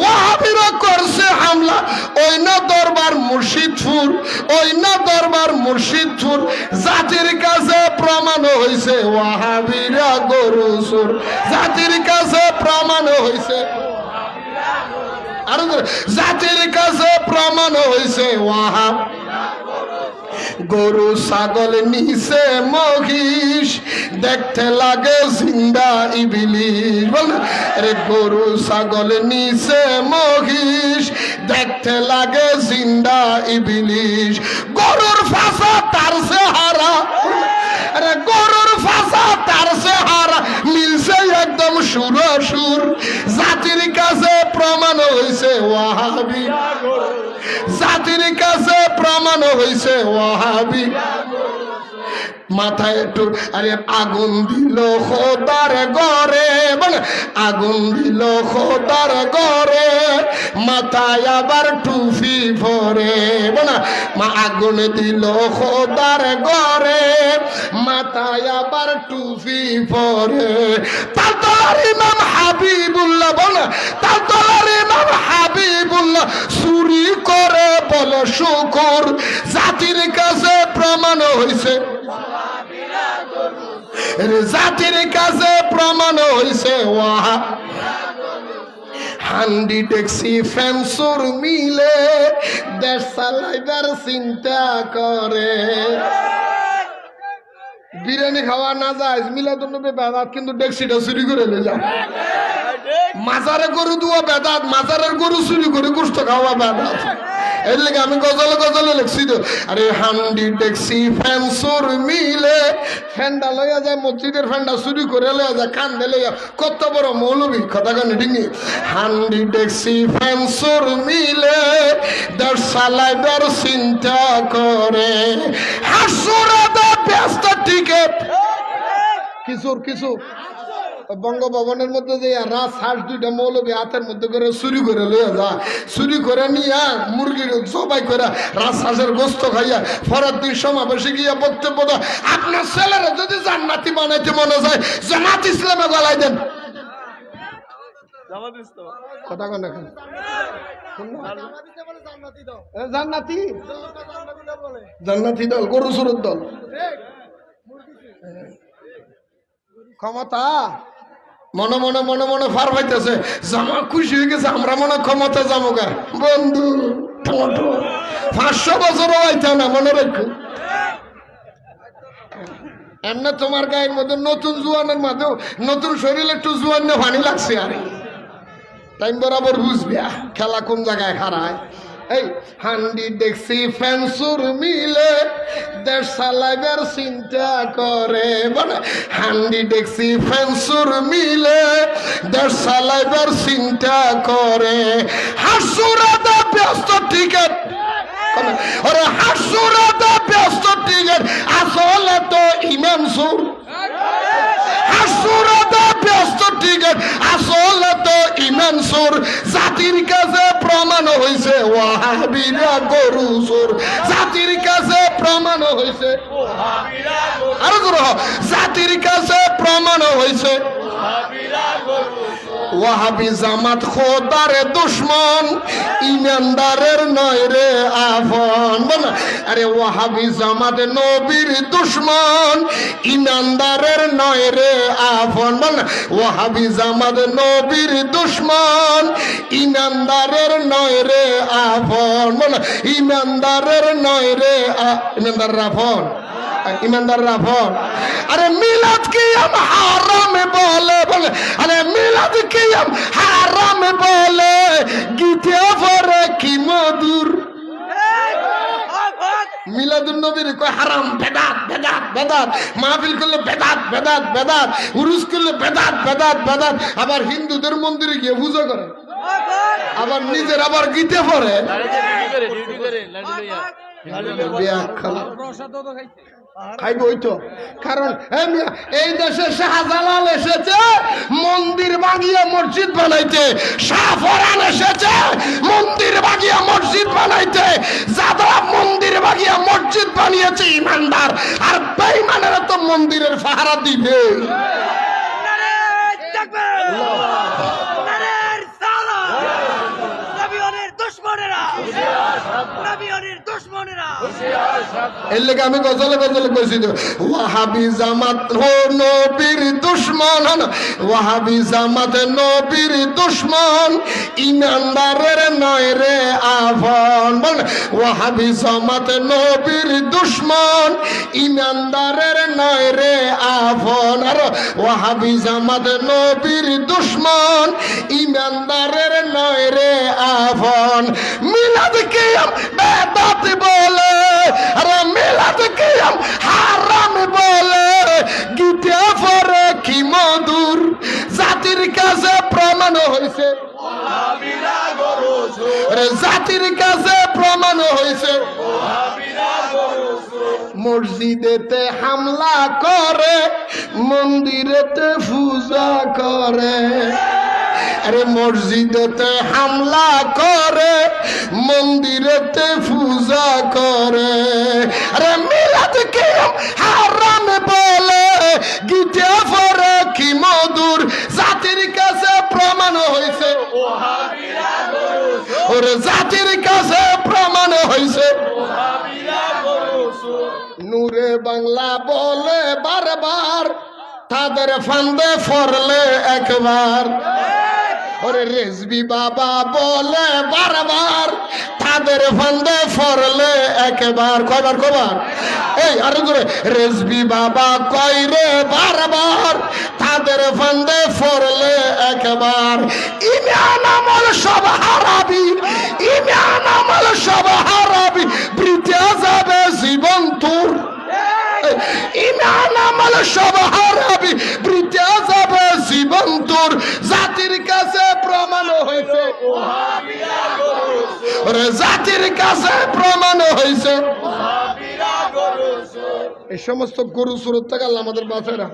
ওয়াহাবিরা করছে হামলা। ওই না দরবার মুর্শিদপুর, ওই না দরবার মুর্শিদপুর, জাতির কাছে প্রমাণ হইছে ওয়াহাবিরা গরু সুর জাতির কাছে প্রমাণ হইছে আরও জাতির কাছে প্রমাণ হইছে ওয়াহাব। গরু, ছাগল, নিচে মহিষ দেখতে লাগে জিন্দা ইবিলিশ বল? আরে গরু, ছাগল, নিচে মহিষ। দেখতে লাগে জিন্দা ইবিলিশ গরুর ফাঁসা তার সে হারা আরে গরুর ফাঁসা তার সে হারা মিলছে একদম সুর সুর। জাতির কাছে প্রমাণ হইছে ওয়াহাবি। জাতির কাছে প্রমাণ হইছে ওয়াহাবি। মাথায় একটু, আরে আগুন দিল খোদার গরে বলে, আগুন দিল খোদার গরে মাথায় আবার টুফি ভরে, বলে, মা, আগুন দিল খোদার গরে মাথায় আবার টুফি ভরে। তার ইমাম হাবিবুল্লাহ, বলে, তার ইমাম হাবিবুল্লাহ চুরি করে, বলে, শুকুর, জাতির কাছে প্রমাণ হইছে। রে জাতির কাছে প্রমাণ হইছে, ওয়াহা। হান্ডি ট্যাক্সি মিলে দেশ চালাইবার চিন্তা করে। বিরিয়ানি খাওয়া না যায়, মিলাদুন নবী বেদাত কিন্তু ট্যাক্সিটা চুরি করে লে যা মাজারে গরু দুয়া বেদাত, মাজারের গরু চুরি করে গোস্ত খাওয়া বেদাত। এর লেগে আমি গজলে গজলে লিখছি তো। আরে হান্ডি ট্যাক্সি, ফ্যান্সুর মিলে ফ্যান্ডা লইয়া যায়, মসজিদের ফ্যান্ডা চুরি করে লইয়া যায়, কান্দে লইয়া। কত বড় মৌলবী, কথা কান ডিঙি হান্ডি ট্যাক্সি, ফ্যান্সুর মিলে দেড় সালাইবার চিন্তা করে। হাসুরাদা ব্যস্ত টিকেট কিশোর কিশোর। বঙ্গভবনের মধ্যে যে রাত হাঁস দুইটা মৌলবী হাতের মধ্যে করে চুরি করে লইয়া যা চুরি করে নিয়া মুরগির জবাই করে রাত হাঁসের গোস্ত খাইয়া ফরার দিন সমাবেশে গিয়া বক্তব্য দেয়। আপনার ছেলেরা যদি জান্নাতি বানাইতে মনে যায় জামাত ইসলামে গলায় দেন। কথা কন এখন জান্নাতি? জান্নাতি দল গরু সুরত দল। ক্ষমতা? মনে মনে মনে মনে ফার পাইতেছে। জামা খুশি হয়ে গেছে, আমরা মনে ক্ষমতা যাব গা। বন্ধু পাঁচশো বছরও আইতে না, মনে রাখো। এমনি তোমার গায়ের মধ্যে নতুন জুয়ানের মাঝেও নতুন শরীরে একটু জুয়ান পানি লাগছে আরে। টাইম বরাবর বুঝবে খেলা কোন জায়গায় খারায় এই হান্ডি দেখছি ফ্যান্সুর মিলে দেশ চালাইবার চিন্তা করে। বলে, হান্ডি দেখছি ফ্যান্সুর মিলে দেশ চালাইবার চিন্তা করে। হাসুরাদা ব্যস্ত টিকেট। ওরে হাসুরাদা ব্যস্ত টিকেট। আসলে তো ইমাম সুর। হাসুরাদা ব্যস্ত টিকেট। আসলে তো ইমান সুর। জাতির হইছে ওয়াহাবিরা গরু সুর জাতির কাছে প্রমাণ হইছে। আরও। জাতির কাছে প্রমাণ হইছে। ওয়াহাবি জামাত খোদারে দুশ্মন, ইমানদারের নয় রে আফন। বল, আরে ওয়াহাবি জামাত নবীর দুশ্মন, ইমানদারের নয় রে আফন। বল, ওয়াহাবি জামাত নবীর দুশ্মন, ইমানদারের নয় রে আফন। বল, ইমানদারের নয় রে ইমানদার রাফন ইমানদার রাফন আরে মিলাদ কি হারাম বলে বলে আরে মিলাদ কি হারাম বলে গীতে পরে কি মধুর মিলাদুন নবীর কয় হারাম বেদাত বেদাত বেদাত মাহফিল করলে বেদাত বেদাত বেদাত উরুস করলে বেদাত বেদাত বেদাত আবার হিন্দুদের মন্দিরে গিয়ে পুজো করে আবার নিজের আবার গীতে পড়ে খাইব ওই কারণ এই দেশে শাহজালাল এসেছে, মন্দির বাগিয়ে মসজিদ বানাইতে। শাহফরান এসেছে, মন্দির বাগিয়ে মসজিদ বানাইতে। যারা মন্দির বাগিয়ে মসজিদ বানিয়েছে, ইমানদার। আর বেঈমানেরা তো মন্দিরের পাহারা দিবে। নবীনের এর আমি গজলে গজলে কইছি ওয়াহাবি জামাত ও নবীর দুশ্মন, ওয়াহাবি জামাত নবীর দুশ্মন, ইমানদারের নয় রে আফন। বল, ওয়াহাবি জামাত নবীর দুশ্মন, ইমানদারের নয় রে আফন। আর, ওয়াহাবি জামাত নবীর দুশ্মন, ইমানদারের নয় রে মিলাদ কিয়াম বেদাত বলে, আরে মিলাদ কিয়াম হারাম বলে। গীতা পরে কি মধুর জাতির কাছে প্রমাণ হয়েছে। জাতির কাছে প্রমাণ হয়েছে। মসজিদেতে হামলা করে, মন্দিরেতে পূজা করে। আরে মসজিদেতে হামলা করে, মন্দিরেতে পূজা করে। আরে মিলাদ কে হারাম বলে, গীতা পরে কি মধুর জাতির কাছে প্রমাণ হয়েছে ওরে জাতির কাছে প্রমাণ হয়েছে নূরে বাংলা বলে বারবার, তাদের ফান্দে ফরলে একবার। ওরে রেজবি বাবা বলে বারবার, তাদের ফান্দে ফরলে একবার। কয়বার কবার এই, আরও জোরে, রেজবি বাবা কয় রে বারবার, তাদের ফান্দে ফরলে একবার। ইমান আমল সব হারাবি ইমান আমল সব হারাবি বৃতে যাবে জীবন তোর। ইমান আমল সব হারাবি বৃতে যাবে জীবন তোর জাতির কাছে প্রমাণ হয়েছে ওরে প্রমাণ এই সমস্ত গরু সুরত আমাদের বাঁচারা